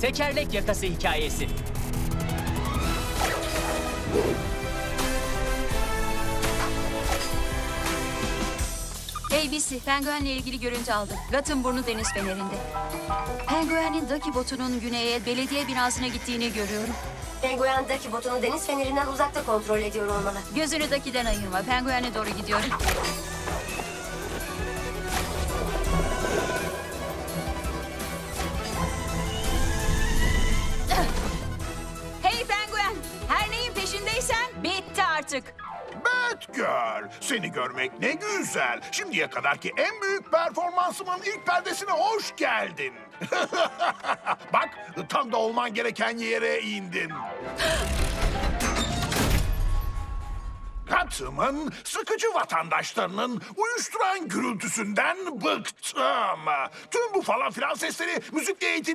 Tekerlek yakası hikayesi. ABC, penguenle ilgili görüntü aldım. Gatın burnu deniz fenerinde. Penguenin Ducky botunun güneye belediye binasına gittiğini görüyorum. Penguen'daki botunu deniz fenerinden uzakta kontrol ediyor olmalı. Gözünü Ducky'den ayırma. Penguen'e doğru gidiyorum. Artık. Batgirl, seni görmek ne güzel. Şimdiye kadarki en büyük performansımın ilk perdesine hoş geldin. Bak, tam da olman gereken yere indin. Gotham'ın sıkıcı vatandaşlarının uyuşturan gürültüsünden bıktım. Tüm bu falan filan sesleri müzikle eğitim